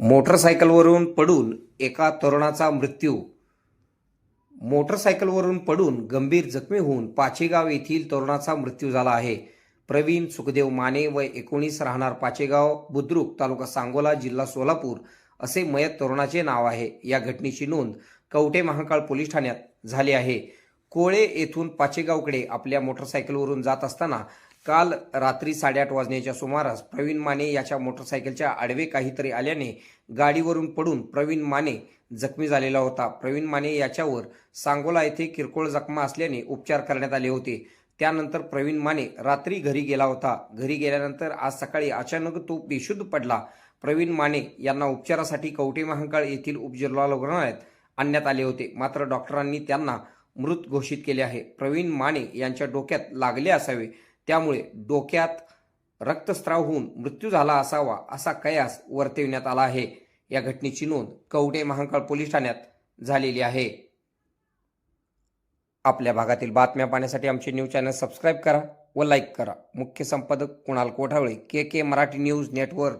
मोटरसायकलवरून पडून एका तरुणाचा मृत्यू. मोटरसायकलवरून पडून गंभीर जखमी होऊन पाचेगाव येथील तरुणाचा मृत्यू झाला आहे. प्रवीण सुखदेव माने व एकोणीस राहणार पाचेगाव बुद्रुक तालुका सांगोला जिल्हा सोलापूर असे मयत तरुणाचे नाव आहे. या घटनेची नोंद कवटे महाकाळ पोलीस ठाण्यात झाली आहे. कोळे येथून पाचेगावकडे आपल्या मोटरसायकलवरून जात असताना काल रात्री साडेआठ वाजण्याच्या सुमारास प्रवीण माने याच्या मोटरसायकलच्या आडवे काहीतरी आल्याने गाडीवरून पडून प्रवीण माने जखमी झालेला होता. प्रवीण माने याच्यावर सांगोला येथे किरकोळ जखमा असल्याने उपचार करण्यात आले होते. त्यानंतर प्रवीण माने रात्री घरी गेला होता. घरी गेल्यानंतर आज सकाळी अचानक तो बेशुद्ध पडला. प्रवीण माने यांना उपचारासाठी कवटे महांकाळ येथील उपजिल्हा रुग्णालयात आणण्यात आले होते. मात्र डॉक्टरांनी त्यांना मृत घोषित केले आहे. प्रवीण माने यांच्या डोक्यात लागले असावे. त्यामुळे डोक्यात रक्तस्राव होऊन मृत्यू झाला असावा असा कयास वर्तविण्यात आला आहे. या घटनेची नोंद कवडे महांकाळ पोलीस ठाण्यात झालेली आहे. आपल्या भागातील बातम्या पाहण्यासाठी आमचे न्यूज चॅनल सबस्क्राईब करा व लाईक करा. मुख्य संपादक Kunal Kothawale K K Marathi news network.